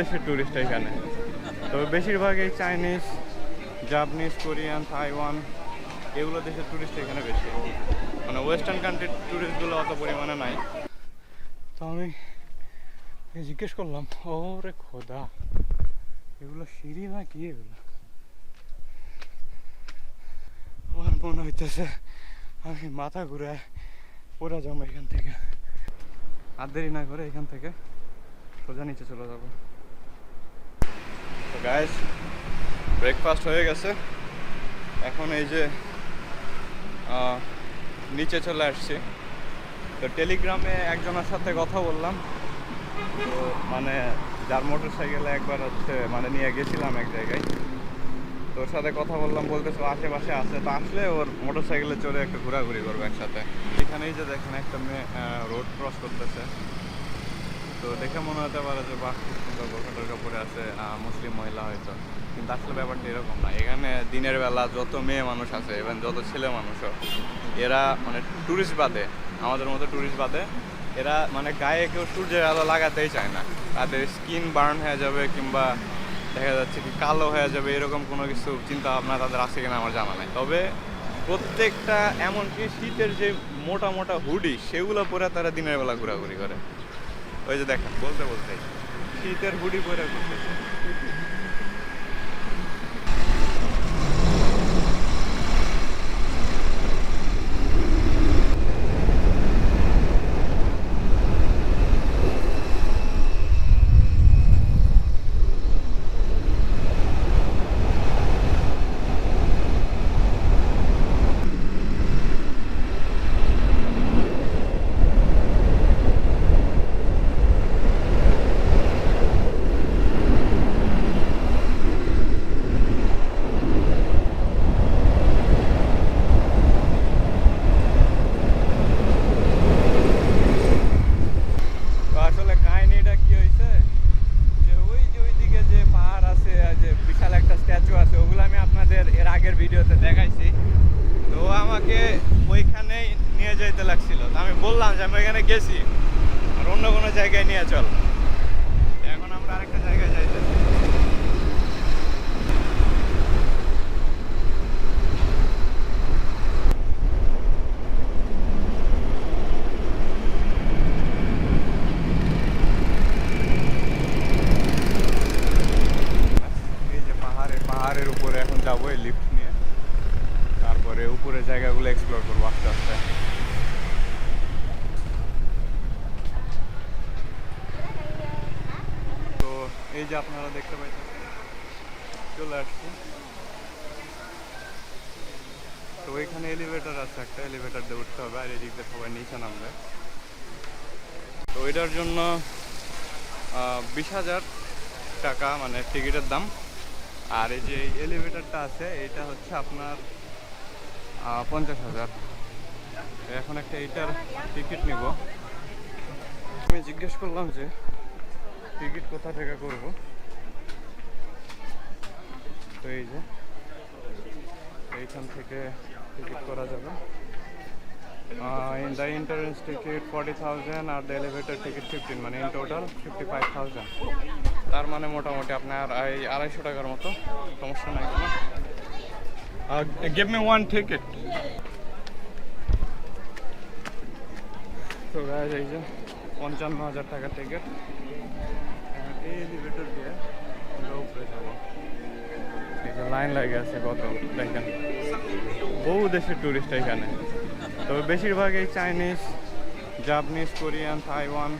দেশের ট্যুরিস্ট এখানে। তবে বেশিরভাগই চাইনিজ জাপানিজ কোরিয়ান তাইওয়ান এগুলো দেশের ট্যুরিস্ট এখানে বেশি। মানে ওয়েস্টার্ন কান্ট্রির ট্যুরিস্টগুলো অত পরিমাণে নাই। তো আমি জিজ্ঞেস করলাম ও রে খোদা, এগুলো সিঁড়ি না কি এগুলো? আমার মনে হইতেছে আমি মাথা ঘুরে পড়ে যাব এখান থেকে। আর দেরি না করে এখান থেকে সোজা নিচে চলে যাব। তো গাইস ব্রেকফাস্ট হয়ে গেছে। এখন এই যে নিচে চলে আসছি। তো টেলিগ্রামে একজনের সাথে কথা বললাম। তো মানে যার মোটর সাইকেলে একবার হচ্ছে মানে নিয়ে গেছিলাম এক জায়গায়। তো ওর সাথে কথা বললাম, বলতেছে ও আশেপাশে আছে। তো আসলে ওর মোটর সাইকেলে চড়ে একটু ঘোরাঘুরি করব একসাথে। এখানেই যে দেখেন একটা মেয়ে রোড ক্রস করতেছে। তো দেখে মনে হতে পারে যে, বাহ সুন্দর বোরখা টোরখা পরে আছে মুসলিম মহিলা হয়তো। কিন্তু আসলে ব্যাপারটা এরকম না। এখানে দিনের বেলা যত মেয়ে মানুষ আছে এবং যত ছেলে মানুষও, এরা মানে ট্যুরিস্ট বাদে, আমাদের মতো ট্যুরিস্ট বাদে, এরা মানে গায়ে কেউ সূর্যের আলো লাগাতেই চায় না। তাদের স্কিন বার্ন হয়ে যাবে কিংবা দেখা যাচ্ছে কি কালো হয়ে যাবে, এরকম কোনো কিছু চিন্তা ভাবনা তাদের আছে কিনা আমার জানা নাই। তবে প্রত্যেকটা, এমনকি শীতের যে মোটা মোটা হুডি, সেগুলো পরে তারা দিনের বেলা ঘোরাঘুরি করে। ওই যে দেখেন বলতে বলতে। শীতের হুডি পরে ঘুরতেছে তো আসলে কাহিনীটা কি হয়েছে যে ওই যে ওইদিকে যে পাহাড় আছে আর যে বিশাল একটা স্ট্যাচু আছে ওগুলো আমি আপনাদের এর আগের ভিডিওতে দেখাইছি তো ও আমাকে ওইখানেই নিয়ে যেতে লাগছিল তো আমি বললাম এখানে গেছি। আর অন্য কোনো জায়গায় নিয়ে চল। এখন আমরা আরেকটা জায়গায় যাইতেছি এই যে পাহাড়ে পাহাড়ের উপরে এখন যাব এই লিফট নিয়ে তারপরে উপরে জায়গাগুলো এক্সপ্লোর করব আস্তে আস্তে তো এই যে আপনারা দেখতে পাইছেন চলে আসছি। তো ওইখানে এলিভেটার আছে একটা এলিভেটার দিয়ে উঠতে হবে, আর এদিক সবাই নিচে নামবে। তো ওইটার জন্য বিশ হাজার টাকা মানে টিকিটের দাম। আর এই যে এলিভেটারটা আছে এটা হচ্ছে আপনার পঞ্চাশ হাজার। এখন একটা এইটার টিকিট নিব। আমি জিজ্ঞেস করলাম যে টিকিট কোথা থেকে করব? তো এই যে এইখান থেকে টিকিট করা যাবে। In the entrance ticket forty thousand R the elevator ticket fifteen মানে in total fifty five thousand তার মানে মোটামুটি আপনার এই আড়াইশো টাকার মতো সমস্যা নাই কোনো। গিভ মি ওয়ান টিকিট তো গাইজ এই যে পঞ্চান্ন হাজার টাকার টিকিট এই এলিভেটর দিয়ে আমরা উপরে যাব। এই যে লাইন লাগে আছে কত দেখেন। বহু দেশের ট্যুরিস্ট এখানে। তবে বেশিরভাগই চাইনিজ জাপানিজ কোরিয়ান তাইওয়ান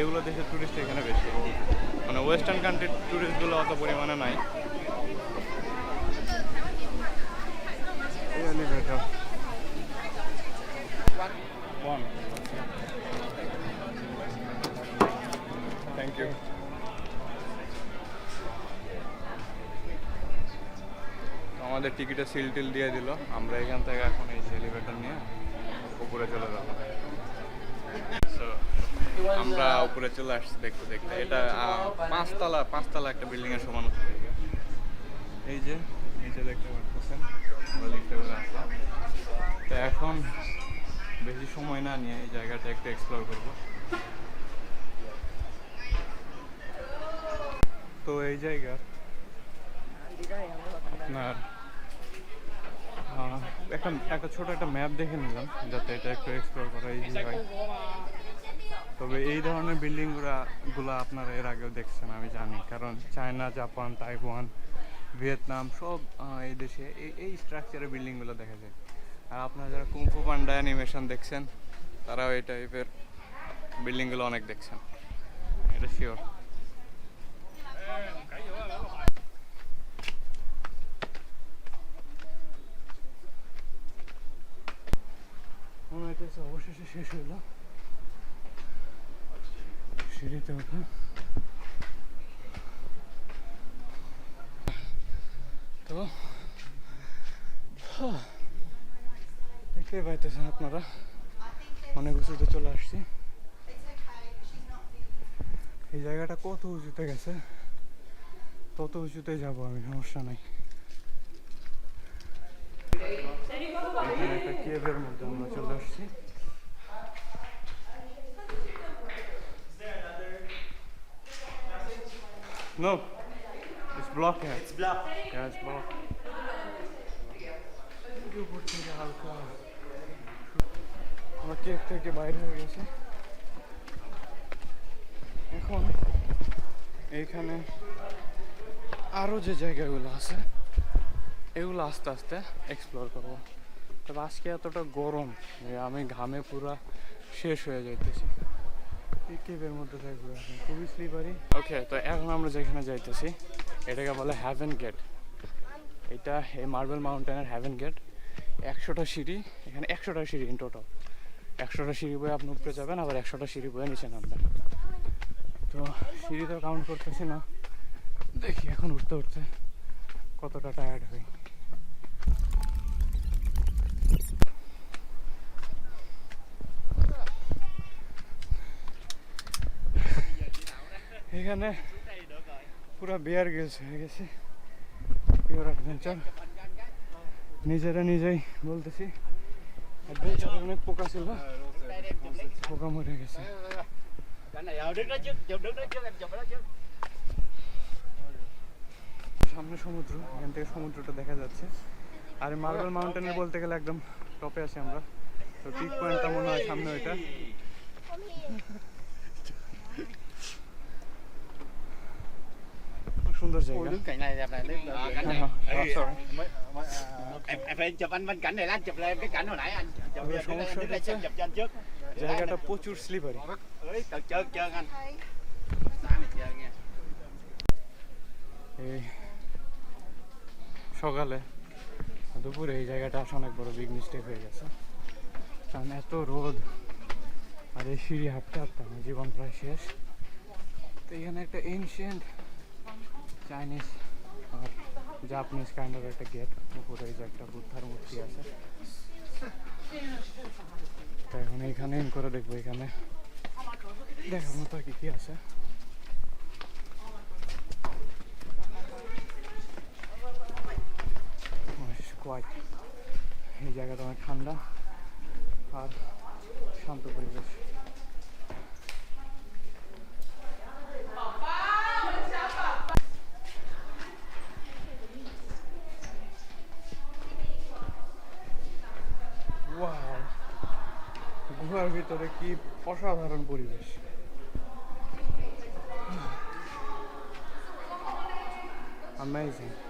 এগুলো দেশের ট্যুরিস্ট এখানে বেশি। মানে ওয়েস্টার্ন কান্ট্রির ট্যুরিস্টগুলো অত পরিমাণে নাই। থ্যাংক ইউ আমাদের টিকিটে সিল টিল দিয়ে দিল। আমরা এখান থেকে এখন এই এলিভেটর নিয়ে উপরে চলে যাব। আমরা উপরে চলে আসছি দেখতে দেখতে। এটা পাঁচতলা পাঁচতলা একটা বিল্ডিং এর সমান এই যে, নিচে দেখতে পাচ্ছেন তো এখন বেশি সময় না নিয়ে এই জায়গাটা একটু এক্সপ্লোর করব। তো এই জায়গা। আপনার একটা একটা ছোট একটা ম্যাপ দেখে নিলাম, যাতে এটা একটু এক্সপ্লোর করা ইজি হয়। তবে এই ধরনের বিল্ডিংগুলো গুলো আপনারা এর আগেও দেখছেন, আমি জানি। কারণ চায়না, জাপান, তাইওয়ান, ভিয়েতনাম, সব এই দেশে, এই এই স্ট্রাকচারের বিল্ডিংগুলো দেখা যায়। আর আপনারা যারা কুংফু পান্ডা অ্যানিমেশন দেখছেন, তারাও এই টাইপের বিল্ডিংগুলো অনেক দেখছেন। এটা শিওর মনে অবশেষে শেষ হইল সিঁড়িতে ওঠা তো হা, দেখতেই পাইতেছেন আপনারা। অনেক উঁচুতে চলে আসছি। এই জায়গাটা কত উঁচুতে গেছে? তত উঁচুতে যাব আমি সমস্যা নাই। একটা কেভের মধ্যে আমরা চলে আসছি। No, it's blocked. It's blocked. Yeah, it's blocked. হালকা আমরা কেক থেকে বাইরে হয়ে গেছি এখন এইখানে আরও যে জায়গাগুলো আছে এগুলো আস্তে আস্তে এক্সপ্লোর করব তবে আজকে এতটা গরম আমি ঘামে পুরা শেষ হয়ে যাইতেছি কেবের মধ্যে থাকবে খুবই স্লিপারি ওকে তো এখন আমরা যেখানে যাইতেছি, এটাকে বলে হ্যাভেন গেট এটা এই মার্বেল মাউন্টেনের হ্যাভেন গেট একশোটা সিঁড়ি, এখানে একশোটা সিঁড়ি ইন টোটাল একশোটা সিঁড়ি বয়ে আপনি উপরে যাবেন, আবার একশোটা সিঁড়ি বয়ে নিচে নামবেন। তো সিঁড়ি তো কাউন্ট করতেছি না। দেখি এখন উঠতে উঠতে কতটা টায়ার্ড হই। এখানে পুরো বিয়ার গেলস হয়ে গেছে। পিওর অ্যাডভেঞ্চার নিজেরা নিজেই বলতেছি। অ্যাডভেঞ্চারে অনেক পোকা ছিল। পোকা মরে গেছে. সামনে সমুদ্র, এখান থেকে সমুদ্রটা দেখা যাচ্ছে। আর মার্বেল মাউন্টেনের বলতে গেলে একদম টপে আছি আমরা। তো পিক পয়েন্টটা মনে হয় সামনে ওইটা। খুব সুন্দর Ui, đứng cạnh này đẹp này, lên À, cạnh này. হ্যাঁ, Ê, sorry. mới- mới- à, Em, em phải chụp anh bên cạnh này, anh chụp lên cái cảnh hồi nãy anh. Chụp Ui, giờ đứng đây, đứng হচ্ছে? chụp cho anh trước. জায়গাটা প্রচুর slippery Ơi, từ trơn trơn anh. এই সকালে দুপুরে এই জায়গাটা আসা অনেক বড় বিগ মিস্টেক হয়ে গেছে কারণ এত রোদ আর এই সিঁড়ি হাঁটতে হাঁটতে আমার জীবন প্রায় শেষ তো এখানে একটা এনশিয়েন্ট চাইনিজ আর জাপানিজ কাইন্ড অফ একটা গেট উপরে যে একটা বুদ্ধার মূর্তি আছে। তো এখন এইখানে ইন করে দেখব, এখানে দেখার মতো কি কি আছে। এই জায়গাটা অনেক ঠান্ডা আর শান্ত পরিবেশ। ভিতরে কি অসাধারণ পরিবেশ Amazing.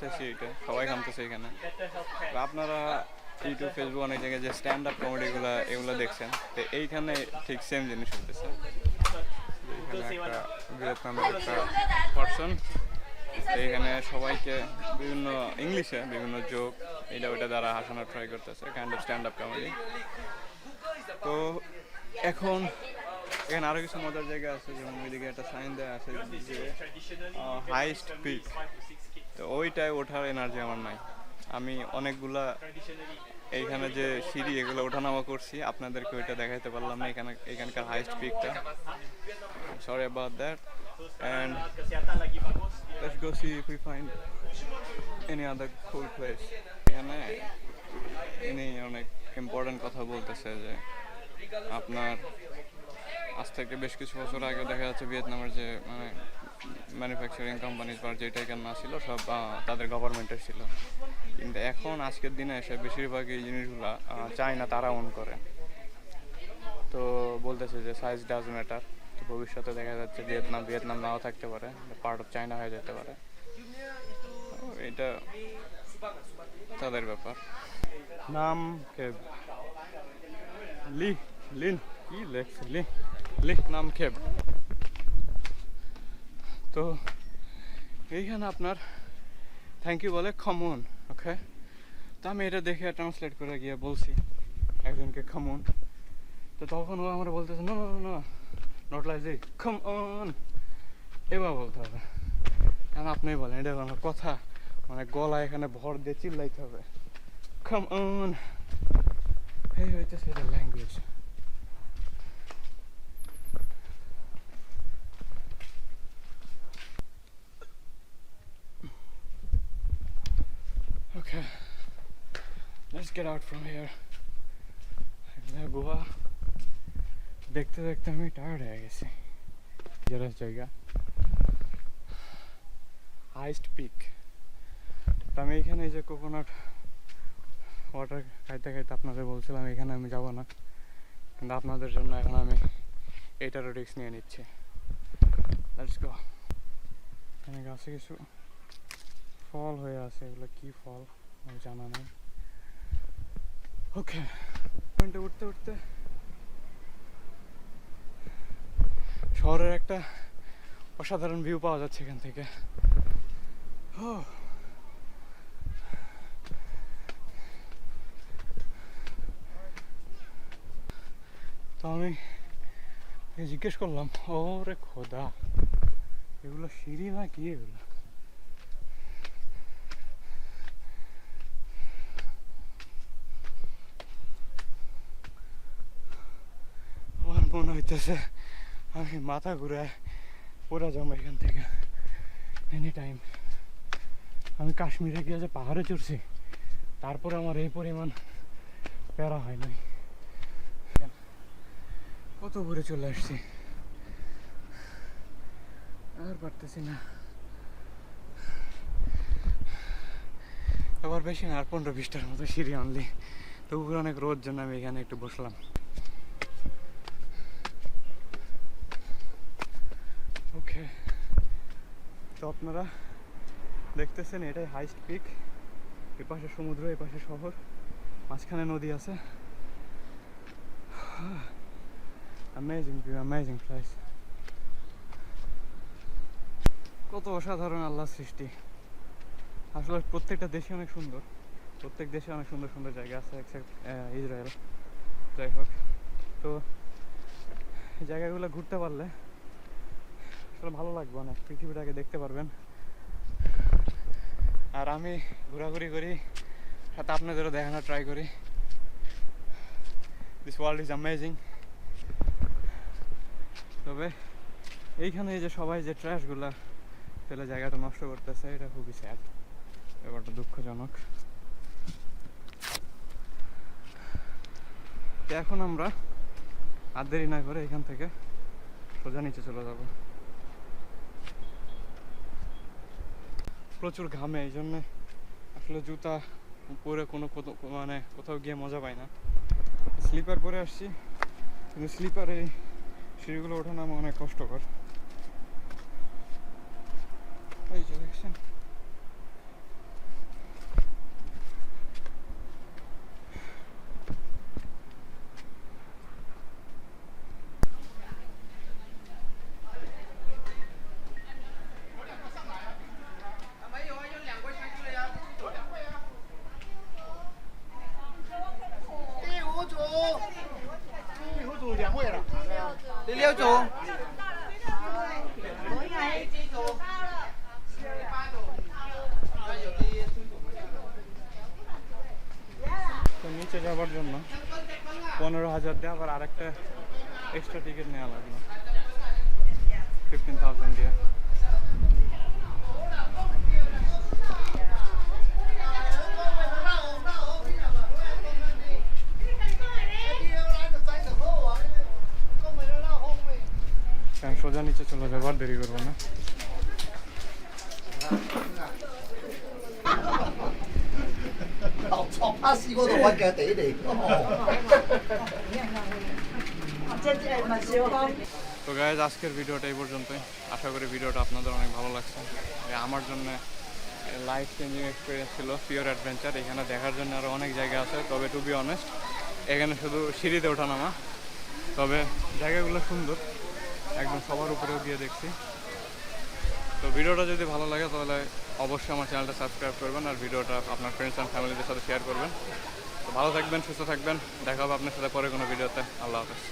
আমি ঘামতেছি এটা সবাই ঘামতেছে এখানে। আপনারা ইউটিউব ফেসবুক অনেক জায়গায় যে স্ট্যান্ড আপ কমেডিগুলো এগুলো দেখছেন, তো এইখানে ঠিক সেম জিনিস হতেছে এখানে একটা ভিয়েতনামের একটা পার্সন এইখানে সবাইকে বিভিন্ন ইংলিশে বিভিন্ন জোক এটা ওইটা দ্বারা হাসানোর ট্রাই করতেছে kind of stand up comedy তো এখন, এখানে আরও কিছু মজার জায়গা আছে, যেমন ওইদিকে একটা সাইন দেওয়া আছে যে হাইস্ট পিক তো ওইটায় ওঠার এনার্জি আমার নাই। আমি অনেকগুলা এইখানে যে সিঁড়ি, এগুলো ওঠানামা করছি। আপনাদেরকে ওইটা দেখাইতে পারলাম না, এখানে এখানকার highest পিকটা sorry about that and other cool place. এখানে অনেক কথা বলতেছে যে আপনার আজ থেকে বেশ কিছু বছর আগে দেখা যাচ্ছে ভিয়েতনামের যে মানে ম্যানুফ্যাকচারিং কোম্পানিজ বা যেটা এখানে না ছিল, সব তাদের গভর্নমেন্টের ছিল। কিন্তু এখন আজকের দিনে এসে বেশিরভাগ এই জিনিসগুলা চায়না তারা ওন করে। তো বলতেছে যে সাইজ ডাজ ম্যাটার তো ভবিষ্যতে দেখা যাচ্ছে ভিয়েতনাম ভিয়েতনাম নাও থাকতে পারে পার্ট অফ চায়না হয়ে যেতে পারে। এটা তাদের ব্যাপার। নাম খেব লি লিন কি লেখছে? লি লিখ নাম খেব তো এইখানে আপনার থ্যাংক ইউ বলে খমন ওকে তো আমি এটা দেখে ট্রান্সলেট করে গিয়ে বলছি একজনকে খমন তো তখন ও আমরা বলতেছে নো নো নট লাইক যে খম অন এবার বলতে হবে। কারণ আপনি বলেন, এটা আমার কথা। মানে গলা এখানে ভর দিয়ে চিল্লাইতে হবে। খম অন এই হইতেছে এটা language let's get out from here. Goa দেখতে দেখতে আমি টায়ার্ড হয়ে গেছি। যারা জায়গা। হাইস্ট পিক আমি এখানে এই যে কোকোনাট ওয়াটার খাইতে খাইতে আপনাদের বলছিলাম, এখানে আমি যাব না। কিন্তু আপনাদের জন্য এখন আমি এইটারও রিক্স নিয়ে নিচ্ছি। লেটস গো এখানে গাছে কিছু ফল হয়ে আছে। এগুলো কি ফল? আমার জানা নেই। ওকে পয়েন্টে উঠতে উঠতে শহরের একটা অসাধারণ ভিউ পাওয়া যাচ্ছে এখান থেকে। ও তো আমি জিজ্ঞেস করলাম ও রে খোদা, এগুলো সিঁড়ি না কি এগুলো আমার মনে হইতেছে। আমি মাথা ঘুরে পুরা জমা এখান থেকে। এনি টাইম আমি কাশ্মীরে গিয়ে যে পাহাড়ে চড়ছি, তারপরে আমার এই পরিমাণ প্যারা হয় নাই। কত ঘুরে চলে আসছি। আর পারতেছি না। আবার বেশি না, আর পনেরো বিশটার মতো সিঁড়ি আনলি। তবু অনেক রোদ জন্য আমি এখানে একটু বসলাম ওকে তো আপনারা দেখতেছেন, এটাই হাইস্ট পিক এ পাশে সমুদ্র, এ পাশে শহর, মাঝখানে নদী আছে। অ্যামেজিং ভিউ অ্যামেজিং প্লেস কত অসাধারণ আল্লাহ সৃষ্টি। আসলে প্রত্যেকটা দেশে অনেক সুন্দর। প্রত্যেক দেশে অনেক সুন্দর সুন্দর জায়গা আছে এক্সেপ্ট ইসরায়েল যাই হোক, তো জায়গাগুলো ঘুরতে পারলে আসলে ভালো লাগবে অনেক। পৃথিবীটাকে দেখতে পারবেন। আর আমি ঘোরাঘুরি করি, সাথে আপনাদেরও দেখানোর ট্রাই করি। দিস ওয়ার্ল্ড ইজ অ্যামেজিং তবে এইখানে এই যে সবাই যে ট্র্যাশগুলো ফেলে জায়গাটা নষ্ট করতেছে, এটা খুবই স্যাড ব্যাপারটা দুঃখজনক। এখন আমরা আর দেরি না করে এখান থেকে সোজা নিচে চলে যাব। প্রচুর ঘামে, এই জন্য আসলে জুতা পরে কোনো মানে কোথাও গিয়ে মজা পাই না। স্লিপার পরে আসছি, কিন্তু স্লিপারে সিঁড়িগুলো ওঠানো আমার অনেক কষ্টকর। এই যে দেখছেন? এক্সট্রা টিকিট নেওয়া লাগল। ফিফটিন থাউজেন্ড দিয়ে। সোজা নিচে চলে যাব আর দেরি করব না। 아, 저 파스 이거도 밖에 안 돼, 이래. তো গাইজ আজকের ভিডিওটা এই পর্যন্তই। আশা করি ভিডিওটা আপনাদের অনেক ভালো লাগছে। আমার জন্য লাইফ চেঞ্জিং এক্সপিরিয়েন্স ছিল পিওর অ্যাডভেঞ্চার এখানে দেখার জন্য আরও অনেক জায়গা আছে, তবে টু বি অনেস্ট এখানে শুধু সিঁড়িতে ওঠানামা তবে জায়গাগুলো সুন্দর। একদম সবার উপরেও গিয়ে দেখছি। তো ভিডিওটা যদি ভালো লাগে, তাহলে অবশ্যই আমার চ্যানেলটা সাবস্ক্রাইব করবেন আর ভিডিওটা আপনার ফ্রেন্ডস অ্যান্ড ফ্যামিলিদের সাথে শেয়ার করবেন। তো ভালো থাকবেন, সুস্থ থাকবেন। দেখা হবে আপনার সাথে পরে কোনো ভিডিওতে। আল্লাহ হাফেজ।